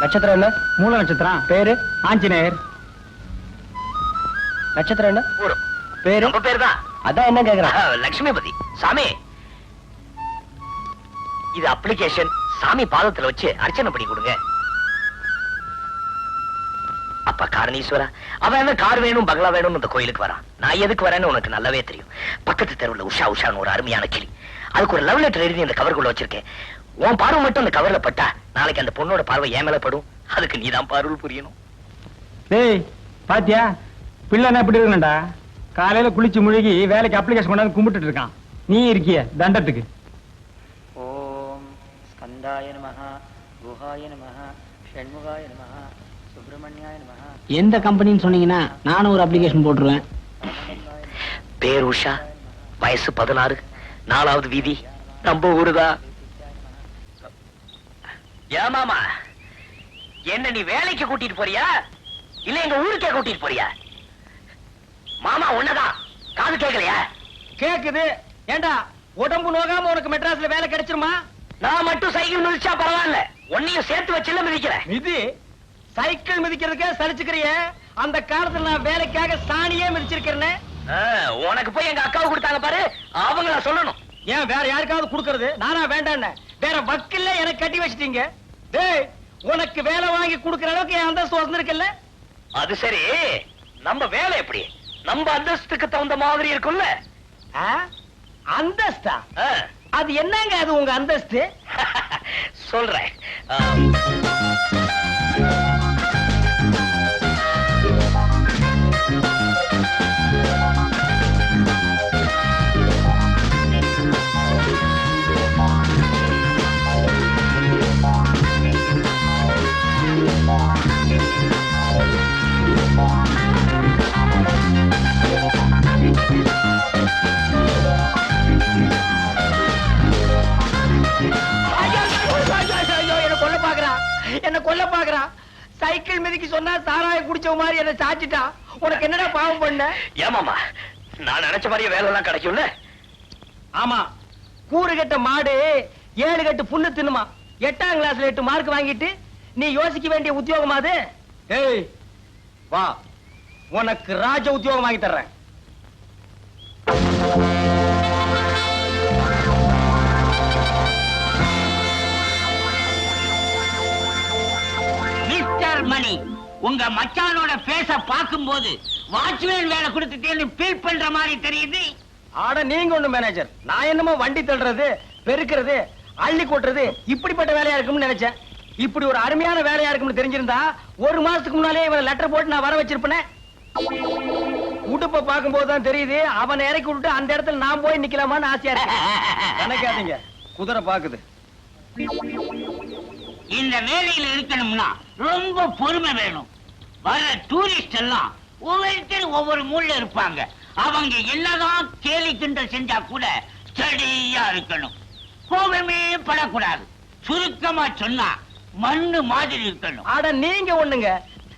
நட்சத்திரம் என்ன? மூல நட்சத்திரம். பேரு? ஆஞ்சநேயர். நட்சத்திரம் என்ன? பேரு? பேரு தான் அதான் என்ன கேக்குறேன். லட்சுமிபதி சாமி. இது அப்ளிகேஷன் சாமி பாதத்துல வச்சு அர்ச்சனை பண்ணி கொடுங்க. அப்பா காரணீஸ்வரா அவன் என்ன கார் வேணும் பங்களா வேணும்னு இந்த கோயிலுக்கு வரான். நான் எதுக்கு வரேன்னு உனக்கு நல்லாவே தெரியும். பக்கத்து தெருவில் உஷா உஷான்னு ஒரு அருமையான கிளி. அதுக்கு ஒரு லவ் லெட்டர் எழுதி இந்த கவருக்குள்ள வச்சிருக்கேன். உன் பார்வை மட்டும் அந்த கவர்ல பட்டா நாளைக்கு அந்த பொண்ணோட பார்வை ஏன் மேல படும். அதுக்கு நீ தான் புரியணும். டேய் பாத்தியா? பிள்ளைனா எப்படி இருக்கணும்டா. காலையில குளிச்சு முழுகி வேலைக்கு அப்ளிகேஷன் கொண்டாந்து கும்பிட்டுட்டு இருக்கான். நீ இருக்கிய தண்டத்துக்கு. ஓம் ஸ்கந்தாய நமஹா குஹாய நமஹா ஷண்முகாய நமஹா சுப்பிரமணியாய நமஹா. எந்த கம்பெனின்னு சொன்னீங்கன்னா நானும் ஒரு அப்ளிகேஷன் போட்டுருவேன். பேர் உஷா வயசு பதினாறு நாலாவது வீதி நம்ம ஊருதான். ஏமாமா என்ன நீ வேலைக்கு கூட்டிட்டு போறியா? இல்ல எங்க ஊருக்கே கூட்டிட்டு போறியா? மாமா உன்னதான். காது கேட்கலையா? கேக்குது. ஏண்டா உடம்பு நோகாம உனக்கு மெட்ராஸ்ல வேலை கிடைச்சிருமா? நான் மட்டும் சைக்கிள் மிதிச்சா பரவாயில்ல. உன்னையும் சேர்த்து வச்சுல மிதிக்கிறேன். மிதி? சைக்கிள் மிதிக்கிறதுக்கே சலிச்சுக்கிறிய? அந்த காலத்துல நான் வேலைக்காக சாணியே மிதிச்சிருக்கிறேன். உனக்கு போய் எங்க அக்காவை கொடுத்தாங்க பாரு. அவங்கள சொல்லணும். ஏன் வேற யாருக்காவது கொடுக்கறது? நானா வேண்டான்னு. வேற வக்கில்ல எனக்கு கட்டி வச்சிட்டீங்க? டேய் உனக்கு வேலை வாங்கி கொடுக்கற அளவுக்கு என் அந்தஸ்து வந்திருக்கல அது சரி. நம்ம வேலை எப்படி? நம்ம அந்தஸ்துக்கு தகுந்த மாதிரி இருக்கும்ல. அந்தஸ்தா? அது என்னங்க அது உங்க அந்தஸ்து? சொல்றேன். என்ன கொல்ல பாக்குறா. சைக்கிள் மிதிக்கு சொன்னா சாராய குடிச்ச மாதிரி சாச்சிட்டா. உனக்கு என்னடா பாவம் பண்ண? ஏமாமா நான் நினைச்ச மாதிரியே வேலை எல்லாம் கிடைக்கும்ல? ஆமா. கூறு கட்ட மாடு ஏழு கட்டு புண்ணு தின்னுமா. எட்டாம் கிளாஸ்ல எட்டு மார்க் வாங்கிட்டு நீ யோசிக்க வேண்டிய உத்தியோகம் அது? ஏய் வா. உனக்கு ராஜ உத்தியோகம் வாங்கி தர்றேன். மிஸ்டர் மணி உங்க மச்சானோட பேச பார்க்கும் போது வாட்ச்மேன் வேலை கொடுத்துட்டேன்னு ஃபீல் பண்ற மாதிரி தெரியுது. ஆட நீங்க ஒண்ணு மேனேஜர் நான் என்னமோ வண்டி தள்ளுறது பெருக்கிறது அள்ளி கொட்டுறது இப்படிப்பட்ட வேலையா இருக்கும்னு நினைச்சேன். இப்படி ஒரு அருமையான வேலையா இருக்கும்னு தெரிஞ்சிருந்தா ஒரு மாசத்துக்கு முன்னாலே இவன் லெட்டர் போட்டு நான் வர வச்சிருப்பேன். உடுப்ப பார்க்கும் போதுதான் தெரியுது அவன் இறக்கி விட்டு அந்த இடத்துல நான் போய் நிக்கலாமான்னு ஆசையா இருக்கு. நினைக்காதீங்க. குதிரை பாக்குது. இந்த வேலையில இருக்கணும்னா ரொம்ப பொறுமை வேணும். வர டூரிஸ்ட் எல்லாம் ஒவ்வொருத்தர் ஒவ்வொரு மூல இருப்பாங்க. அவங்க என்னதான் கேலி கிண்டல் செஞ்சா கூட சரியா இருக்கணும். கோபமே படக்கூடாது. சுருக்கமா சொன்னா மண்ணு மாதிரி இருக்கணும். ஆட நீங்க ஒண்ணுங்க.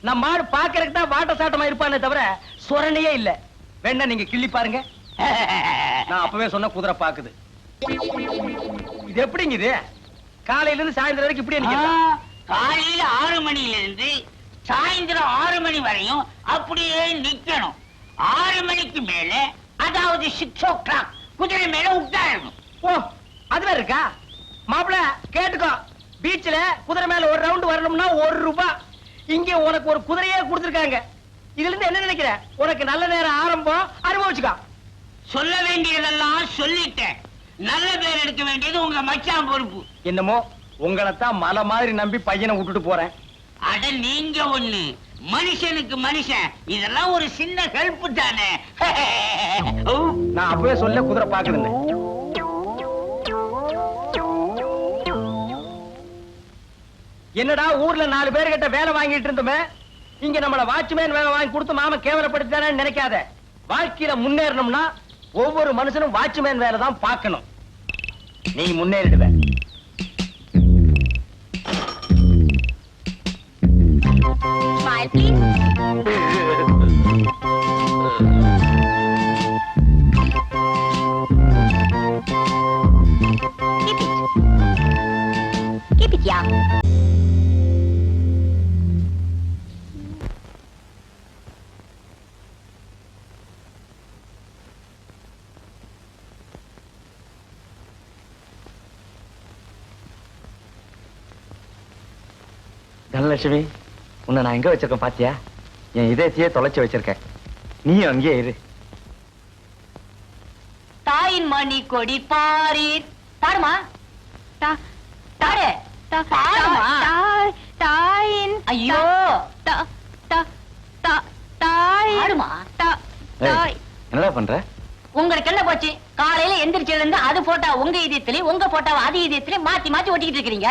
நம்ம ஆடு பாக்குறதுக்கு தான் வாட்ட சாட்டமா இருப்பானே தவிர சொரணையே இல்ல. வேணா நீங்க கிள்ளி பாருங்க. நான் அப்பவே சொன்ன குதிரை பாக்குது. இது எப்படிங்க இது? காலையில இருந்து சாயந்தரம் வரைக்கும் இப்படி காலையில ஆறு மணில இருந்து சாயந்தரம் ஆறு மணி வரையும் அப்படியே நிக்கணும். ஆறு மணிக்கு மேல அதாவது சிக்ஸ் ஓ கிளாக் குதிரை மேல உட்காரணும். ஓ அதுல இருக்கா? மாப்பிள்ள கேட்டுக்கோ. பீச்ல குதிரை மேல ஒரு ரவுண்ட் வரணும்னா ஒரு ரூபாய் இங்க உனக்கு ஒரு குதிரையே கொடுத்துருக்காங்க. இதுல இருந்து என்ன நினைக்கிற? உனக்கு நல்ல நேரம் ஆரம்பம் அனுபவிச்சுக்கா. சொல்ல வேண்டியதெல்லாம் சொல்லிட்டேன். நல்ல பேர் எடுக்க வேண்டியது உங்க மச்சான் பொறுப்பு. என்னமோ உங்களைத்தான் மலை மாதிரி நம்பி பையனை விட்டுட்டு போறேன். அட நீங்க ஒண்ணு. மனுஷனுக்கு மனுஷன். இதெல்லாம் ஒரு சின்ன ஹெல்ப் தானே. நான் அப்பவே சொல்ல குதிரை பாக்குறேன் என்னடா ஊர்ல நாலு பேரு கிட்ட வேலை வாங்கிட்டு இருந்தோமே? இங்க நம்மள வாட்ச்மேன் வேலை வாங்கி கொடுத்து மாம கேவலப்படுத்தானே நினைக்காத. வாழ்க்கையில முன்னேறணும்னா ஒவ்வொரு மனுஷனும் வாட்ச்மேன் வேலை தான் பார்க்கணும். நீ முன்னேறிடுவேன் தனலட்சுமி உன்னை நான் எங்க வச்சிருக்கேன் பாத்தியா? என் இதயத்தையே தொலைச்சு வச்சிருக்கேன். நீயும் அங்கேயே இரு. தாயின் மணி கொடி பாரீர். பாடுமா பாடு பாடுமா தாயின் ஐயோ. தா- தா- தா- தாயின் பாடுமா தாய். என்னடா பண்ற? உங்களுக்கு என்ன போச்சு? காலையில எந்திரிச்சதுல இருந்து அது போட்டா உங்க இதயத்திலே உங்க போட்டா அது இதயத்திலே மாத்தி மாத்தி ஒட்டிக்கிட்டு இருக்கீங்க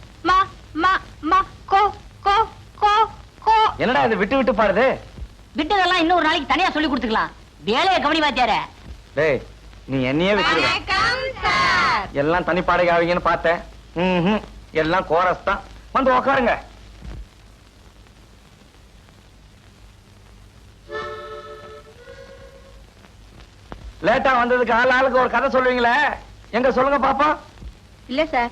மா மா மா கோ கோ கோ கோ. என்னடா இது விட்டு விட்டு பாடுது? விட்டதெல்லாம் இன்னொரு நாளைக்கு தனியா சொல்லி கொடுத்துக்கலாம். வேலையை கவனி வாத்தியார டேய் நீ என்னையே சார். எல்லாம் தனி பாடகை ஆவீங்கன்னு பார்த்தேன். எல்லாம் கோரஸ் தான். வந்து உக்காருங்க. லேட்டா வந்ததுக்கு ஆள் ஆளுக்கு ஒரு கதை சொல்லுவீங்களே. எங்க சொல்லுங்க பாப்போம் இல்ல சார்.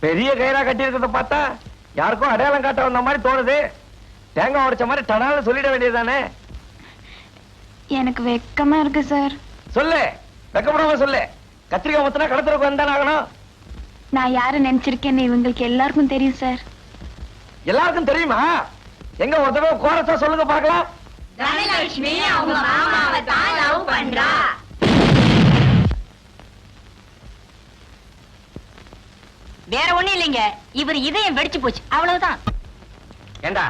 பெரிய கயிறா கட்டி இருக்கிறத பார்த்தா யாருக்கும் அடையாளம் காட்ட வந்த மாதிரி தோணுது. தேங்காய் உடைச்ச மாதிரி டனால சொல்லிட வேண்டியதுதானே? எனக்கு வெக்கமா இருக்கு சார். சொல்லு. வெக்கப்படாம சொல்லு. கத்திரிக்காய் முத்தினா கடத்துறக்கு வந்தானே ஆகணும். நான் யாரை நினைச்சிருக்கேன்னு இவங்களுக்கு எல்லாருக்கும் தெரியும் சார். எல்லாருக்கும் தெரியுமா? எங்க ஒரு தடவை கோரஸா சொல்லுங்க பார்க்கலாம். தனலட்சுமி அவங்க மாமாவை தான் லவ் பண்றா வேற ஒண்ணும் இல்லைங்க. இவர் இதயம் வெடிச்சு போச்சு. அவ்வளவுதான். ஏண்டா?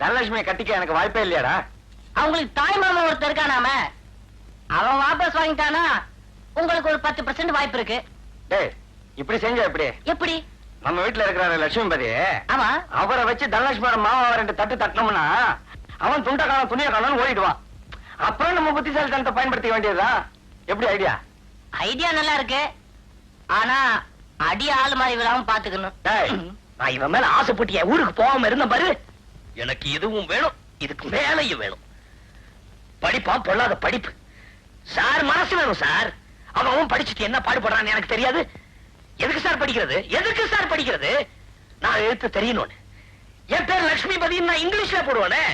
தனலட்சுமியை கட்டிக்க எனக்கு வாய்ப்பே இல்லையாடா? அவங்களுக்கு தாய் மாமா ஒருத்தர் இருக்கானாம அவன் வாபஸ் வாங்கிட்டானா உங்களுக்கு ஒரு பத்து பர்சன்ட் வாய்ப்பு இருக்கு. டேய் இப்படி செஞ்ச எப்படி? எப்படி? நம்ம வீட்டுல இருக்கிற லட்சுமிபதி. ஆமா. அவரை வச்சு தனலட்சுமியோட மாமாவை ரெண்டு தட்டு தட்டினோம்னா அவன் துண்ட காலம் துணிய காலம் ஓடிடுவான். அப்புறம் நம்ம புத்திசாலித்தனத்தை பயன்படுத்திக்க வேண்டியதா எப்படி ஐடியா? ஐடியா நல்லா இருக்கு. ஆனா அடி ஆளு மாதிரி விழாம பாத்துக்கணும். நான் இவன் மேல ஆசைப்பட்டு ஊருக்கு போகாம இருந்த பாரு. எனக்கு இதுவும் வேணும் இதுக்கு மேலையும் வேணும். படிப்பா பொல்லாத படிப்பு. சார் மனசு வேணும் சார். அவன் அவன் படிச்சுட்டு என்ன பாடுபடுறான்னு எனக்கு தெரியாது. எதுக்கு சார் படிக்கிறது? எதுக்கு சார் படிக்கிறது? நான் எழுத்து தெரியணும்னு. என் பேர் லட்சுமி பதின்னு நான் இங்கிலீஷ்ல போடுவானே?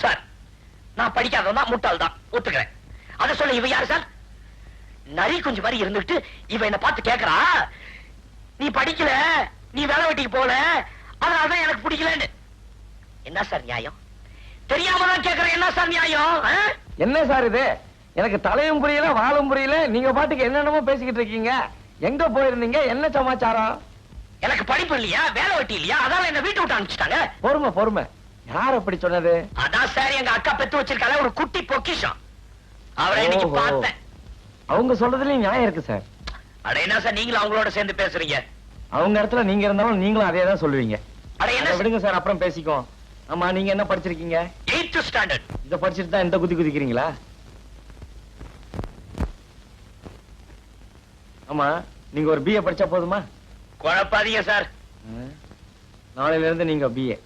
சார் நான் படிக்காதவன் தான் முட்டாள் தான் ஒத்துக்கிறேன். அதை சொல்ல இவ யாரு சார்? நரி கொஞ்சம் மாதிரி இருந்துட்டு இவ என்ன பார்த்து கேக்குறா. நீ படிக்கல நீ வேலை வெட்டிக்கு போல அதனாலதான் எனக்கு பிடிக்கலன்னு. என்ன சார் நியாயம்? தெரியாம தான் கேக்குறேன் என்ன சார் நியாயம்? என்ன சார் இது? எனக்கு தலையும் புரியல வாழும் புரியல. நீங்க பாட்டுக்கு என்னென்னமோ பேசிக்கிட்டு இருக்கீங்க. எங்க போயிருந்தீங்க? என்ன சமாச்சாரம்? எனக்கு படிப்பு இல்லையா? வேலை வெட்டி இல்லையா? அதான் என்ன வீட்டு விட்டு அனுப்பிச்சிட்டாங்க. பொறுமை பொறுமை. யார் அப்படி சொன்னது? அதான் சார் எங்க அக்கா பெத்து வச்சிருக்கால ஒரு குட்டி பொக்கிஷம். அவரை இன்னைக்கு. பார்த்தேன். அவங்க சொல்றதுலயும் நியாயம் இருக்கு சார். அட என்ன சார் நீங்களும் அவங்களோட சேர்ந்து பேசுறீங்க? அவங்க இடத்துல நீங்க இருந்தாலும் நீங்களும் அதே தான் சொல்லுவீங்க. அட என்ன விடுங்க சார் அப்புறம் பேசிக்குவோம். ஆமா நீங்க என்ன படிச்சிருக்கீங்க? Eighth standard. இத படிச்சுட்டு தான் இந்த குதி குதிக்கிறீங்களா? ஆமா நீங்க ஒரு பிஏ படிச்சா போதுமா? குழப்பாதீங்க சார். நாளையில இருந்து நீங்க பிஏ